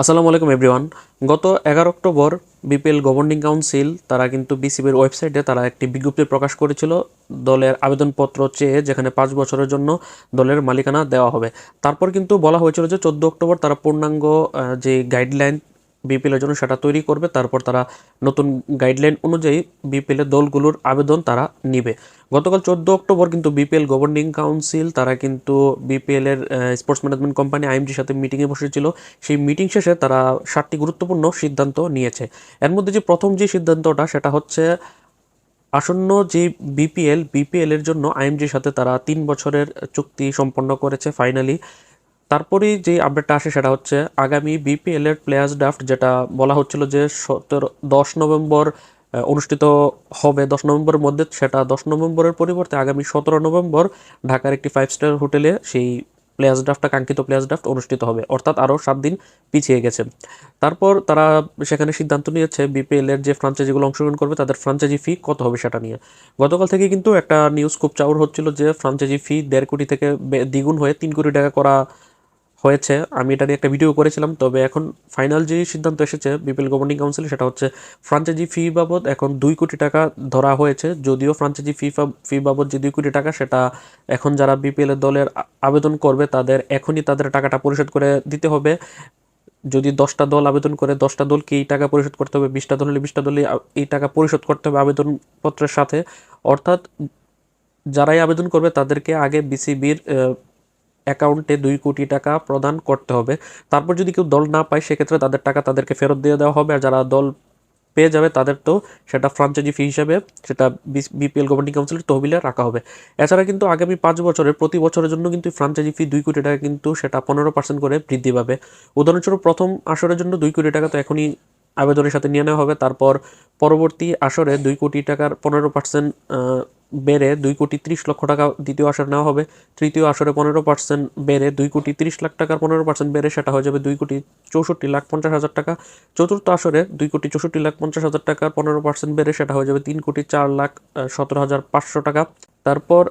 আসসালামু আলাইকুম এভরিওয়ান গত এগারো অক্টোবর বিপিএল গভর্নিং কাউন্সিল তারা কিন্তু বিসিবির ওয়েবসাইটে তারা একটি বিজ্ঞপ্তি প্রকাশ করেছিল দলের আবেদনপত্র চেয়ে, যেখানে পাঁচ বছরের জন্য দলের মালিকানা দেওয়া হবে। তারপর কিন্তু বলা হয়েছিল যে চোদ্দ অক্টোবর তারা পূর্ণাঙ্গ যে গাইডলাইন বিপিএলের জন্য সেটা তৈরি করবে, তারপর তারা নতুন গাইডলাইন অনুযায়ী বিপিএলের দলগুলোর আবেদন তারা নিবে। গতকাল চোদ্দ অক্টোবর কিন্তু বিপিএল গভর্নিং কাউন্সিল তারা কিন্তু বিপিএল এর স্পোর্টস ম্যানেজমেন্ট কোম্পানি আইএমজির সাথে মিটিংয়ে বসেছিল। সেই মিটিং শেষে তারা সাতটি গুরুত্বপূর্ণ সিদ্ধান্ত নিয়েছে। এর মধ্যে যে প্রথম যে সিদ্ধান্তটা, সেটা হচ্ছে আসন্ন যে বিপিএল বিপিএল এর জন্য আইএমজির সাথে তারা তিন বছরের চুক্তি সম্পন্ন করেছে ফাইনালি তারপরেই যে আপডেটটা আসে সেটা হচ্ছে আগামী বিপিএল এর প্লেয়ার্স ড্রাফট যেটা বলা হচ্ছিল যে সতেরো, দশ নভেম্বর অনুষ্ঠিত হবে। দশ নভেম্বরের মধ্যে সেটা দশ নভেম্বরের পরিবর্তে আগামী সতেরো নভেম্বর ঢাকার একটি ফাইভ স্টার হোটেলে সেই প্লেয়ার্স ড্রাফটটা কাঙ্ক্ষিত প্লেয়ার্স ড্রাফট অনুষ্ঠিত হবে। অর্থাৎ আরও সাত দিন পিছিয়ে গেছে। তারপর তারা সেখানে সিদ্ধান্ত নিয়েছে বিপিএল এর যে ফ্রাঞ্চাইজিগুলো অংশগ্রহণ করবে তাদের ফ্রাঞ্চাইজি ফি কত হবে সেটা নিয়ে। গতকাল থেকে কিন্তু একটা নিউজ খুব চাউর হচ্ছিল যে ফ্রাঞ্চাইজি ফি দেড় কোটি থেকে দ্বিগুণ হয়ে তিন কোটি টাকা করা হয়েছে। আমি এটা নিয়ে একটা ভিডিও করেছিলাম। তবে এখন ফাইনাল যে সিদ্ধান্ত এসেছে বিপিএল গভর্নিং কাউন্সিল সেটা হচ্ছে ফ্রাঞ্চাইজি ফি বাবদ এখন দুই কোটি টাকা ধরা হয়েছে। যদিও ফ্রাঞ্চাইজি ফি ফি বাবদ যে দুই কোটি টাকা, সেটা এখন যারা বিপিএল দলের আবেদন করবে, তাদের এখনই তাদের টাকাটা পরিশোধ করে দিতে হবে। যদি দশটা দল আবেদন করে, দশটা দলকে এই টাকা পরিশোধ করতে হবে, বিশটা দল হলে বিশটা দলে এই টাকা পরিশোধ করতে হবে আবেদনপত্রের সাথে। অর্থাৎ যারাই আবেদন করবে, তাদেরকে আগে বিসিবির অ্যাকাউন্টে দুই কোটি টাকা প্রদান করতে হবে। তারপর যদি কেউ দল না পায়, সেক্ষেত্রে তাদের টাকা তাদেরকে ফেরত দিয়ে দেওয়া হবে। আর যারা দল পেয়ে যাবে, তাদের তো সেটা ফ্রাঞ্চাইজি ফি হিসাবে সেটা বিপিএল গভর্নিং কাউন্সিলের তহবিলে রাখা হবে। এছাড়া কিন্তু আগামী পাঁচ বছরের প্রতি বছরের জন্য কিন্তু ফ্রাঞ্চাইজি ফি দুই কোটি টাকা কিন্তু সেটা পনেরো পার্সেন্ট করে বৃদ্ধি পাবে। উদাহরণস্বরূপ, প্রথম আসরের জন্য দুই কোটি টাকা তো এখনই আবেদনের সাথে নিয়ে নেওয়া হবে। তারপর পরবর্তী আসরে দুই কোটি টাকার পনেরো পার্সেন্ট বেড়ে দুই কোটি ত্রিশ লক্ষ টাকা দ্বিতীয় আসরে নেওয়া হবে। তৃতীয় আসরে পনেরো পার্সেন্ট বেড়ে দুই কোটি তিরিশ লাখ টাকার পনেরো পার্সেন্ট বেড়ে সেটা হয়ে যাবে দুই কোটি চৌষট্টি লাখ পঞ্চাশ হাজার টাকা। চতুর্থ আসরে দুই কোটি চৌষট্টি লাখ পঞ্চাশ হাজার টাকার পনেরো পার্সেন্ট বেড়ে সেটা হয়ে যাবে তিন কোটি চার লাখ সতেরো হাজার পাঁচশো টাকা। তারপর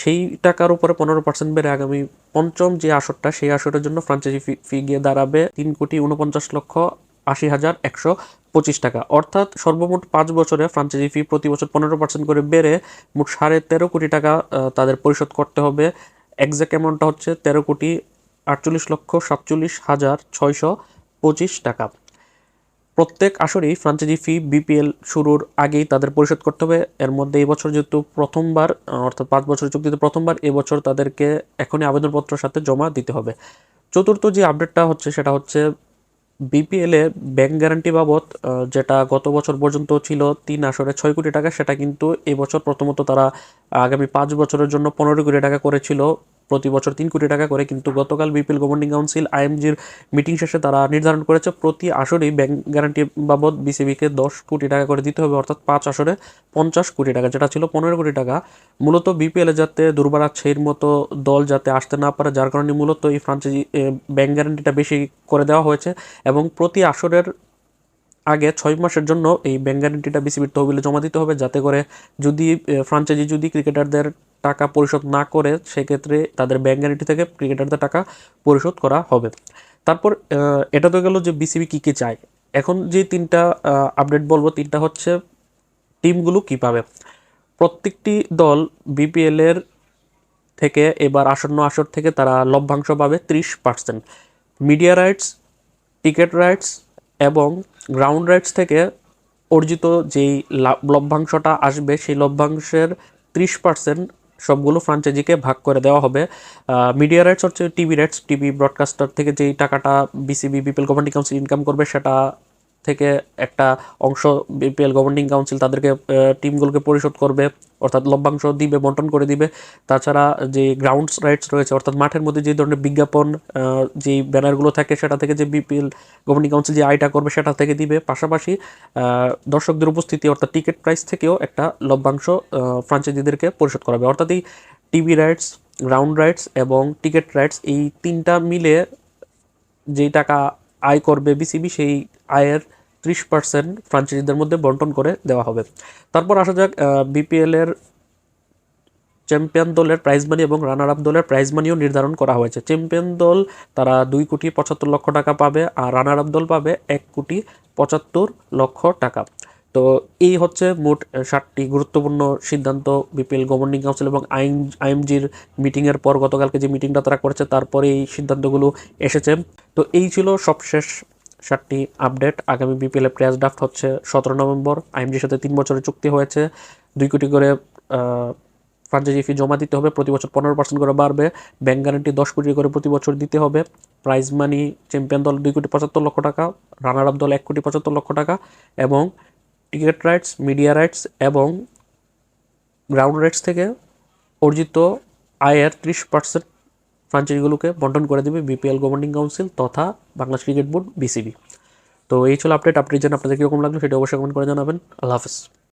সেই টাকার উপরে পনেরো পার্সেন্ট বেড়ে আগামী পঞ্চম যে আসরটা, সেই আসরের জন্য ফ্রাঞ্চাইজি ফি ফি গিয়ে দাঁড়াবে তিন কোটি উনপঞ্চাশ লক্ষ আশি হাজার একশো। পঁচিশ টাকা। অর্থাৎ সর্বমোট পাঁচ বছরে ফ্রাঞ্চাইজি ফি প্রতি বছর পনেরো পার্সেন্ট করে বেড়ে মোট সাড়ে তেরো কোটি টাকা তাদের পরিশোধ করতে হবে। এক্সাক্ট অ্যামাউন্টটা হচ্ছে তেরো কোটি আটচল্লিশ লক্ষ সাতচল্লিশ হাজার ছয়শো পঁচিশ টাকা। প্রত্যেক আসরেই ফ্রাঞ্চাইজি ফি বিপিএল শুরুর আগেই তাদের পরিশোধ করতে হবে। এর মধ্যে এই বছর যেহেতু প্রথমবার অর্থাৎ পাঁচ বছরের চুক্তিতে প্রথমবার এবছর তাদেরকে এখনই আবেদনপত্রের সাথে জমা দিতে হবে। চতুর্থ যে আপডেটটা হচ্ছে সেটা হচ্ছে বিপিএল ব্যাংক গ্যারান্টি বাবদ যেটা গত বছর পর্যন্ত ছিল তিন আসরে ছয় কোটি টাকা, সেটা কিন্তু এবছর প্রথমত তারা আগামী পাঁচ বছরের জন্য পনেরো কোটি টাকা করেছিল। প্রতি বছর তিন কোটি টাকা করে, কিন্তু গতকাল বিপিএল গভর্নিং কাউন্সিল আইএমজির মিটিং শেষে তারা নির্ধারণ করেছে প্রতি আসরেই ব্যাংক গ্যারান্টি বাবদ বিসিবিকে দশ কোটি টাকা করে দিতে হবে, অর্থাৎ পাঁচ আসরে পঞ্চাশ কোটি টাকা, যেটা ছিল পনেরো কোটি টাকা। মূলত বিপিএলে যাতে দুর্বার আছের মতো দল যাতে আসতে না পারে, যার কারণে মূলত এই ফ্রাঞ্চাইজি ব্যাংক গ্যারান্টিটা বেশি করে দেওয়া হয়েছে এবং প্রতি আসরের আগে ছয় মাসের জন্য এই ব্যাংক গ্যারান্টিটা বিসিবির তহবিলে জমা দিতে হবে, যাতে করে যদি ফ্রাঞ্চাইজি যদি ক্রিকেটারদের টাকা পরিশোধ না করে সেক্ষেত্রে তাদের ব্যাংক গ্যারান্টি থেকে ক্রিকেটারদের টাকা পরিশোধ করা হবে। তারপর এটা তো গেল যে বিসিবি কী কী চায়। এখন যে তিনটা আপডেট বলব, তিনটা হচ্ছে টিমগুলো কী পাবে প্রত্যেকটি দল বিপিএলের থেকে এবার আসন্ন আসর থেকে তারা লভ্যাংশ পাবে ত্রিশ percent media rights ticket rights এবং গ্রাউন্ড রাইটস থেকে অর্জিত যেই লভ্যাংশটা আসবে, সেই লভ্যাংশের ত্রিশ পার্সেন্ট সবগুলো ফ্রাঞ্চাইজিকে ভাগ করে দেওয়া হবে। মিডিয়া রাইটস হচ্ছে টিভি রাইটস টিভি ব্রডকাস্টার থেকে যেই টাকাটা BCB BPL governing council income করবে, সেটা থেকে একটা অংশ বিপিএল গভর্নিং কাউন্সিল তাদেরকে টিমগুলোকে পরিশোধ করবে, অর্থাৎ লভ্যাংশ দিবে, বন্টন করে দিবে। তাছাড়া যে গ্রাউন্ড রাইটস রয়েছে, অর্থাৎ মাঠের মধ্যে যে ধরনের বিজ্ঞাপন যেই ব্যানারগুলো থাকে সেটা থেকে যে বিপিএল গভর্নিং কাউন্সিল যে আয়টা করবে সেটা থেকে দিবে। পাশাপাশি দর্শকদের উপস্থিতি, অর্থাৎ টিকিট প্রাইস থেকেও একটা লভ্যাংশ ফ্রাঞ্চাইজিদেরকে পরিশোধ করাবে। অর্থাৎ এই টিভি রাইটস গ্রাউন্ড রাইটস এবং টিকিট রাইটস এই তিনটা মিলে যেই টাকা আয় করবে বিসিবি সেই আয়ের ত্রিশ পার্সেন্ট ফ্রাঞ্চাইজিদের মধ্যে বন্টন করে দেওয়া হবে। তারপর আসা যাক বিপিএল এর চ্যাম্পিয়ন দলের প্রাইজ মানি এবং রানার আপ দলের প্রাইজ মানিও নির্ধারণ করা হয়েছে। চ্যাম্পিয়ন দল তারা দুই কোটি পঁচাত্তর লক্ষ টাকা পাবে আর রানার আপ দল পাবে এক কোটি পঁচাত্তর লক্ষ টাকা। তো এই হচ্ছে মোট ষাটটি গুরুত্বপূর্ণ সিদ্ধান্ত বিপিএল গভর্নিং কাউন্সিল এবং আইন আইএমজির মিটিংয়ের পর গতকালকে যে মিটিংটা তারা করেছে, তারপরে এই সিদ্ধান্তগুলো এসেছে। তো এই ছিল সবশেষ সাতটি আপডেট। আগামী বিপিএল প্লেয়ার্স ড্রাফট হচ্ছে সতেরো নভেম্বর। আইএমজির সাথে তিন বছরের চুক্তি হয়েছে। দুই কোটি করে ফ্রাঞ্চাইজি ফি জমা দিতে হবে। প্রতি বছর পনেরো পার্সেন্ট করে বাড়বে। ব্যাংক গ্যারান্টি দশ কোটি করে প্রতি বছর দিতে হবে। প্রাইজ মানি চ্যাম্পিয়ন দল দুই কোটি পঁচাত্তর লক্ষ টাকা। রানার আপ দল এক কোটি পঁচাত্তর লক্ষ টাকা। এবং টিকিট রাইটস মিডিয়া রাইটস এবং গ্রাউন্ড রাইটস থেকে অর্জিত আয়ের ত্রিশ পার্সেন্ট ফ্রাঞ্চাইজিগুলোকে বন্টন করে দেবে বিপিএল গভর্নিং কাউন্সিল তথা বাংলাদেশ ক্রিকেট বোর্ড বিসিবি তো এই ছিল আপডেট আপডেট যেন আপনাদের কীরকম লাগল সেটা অবশ্যই কমেন্ট করে জানাবেন। আল্লাহ হাফেজ।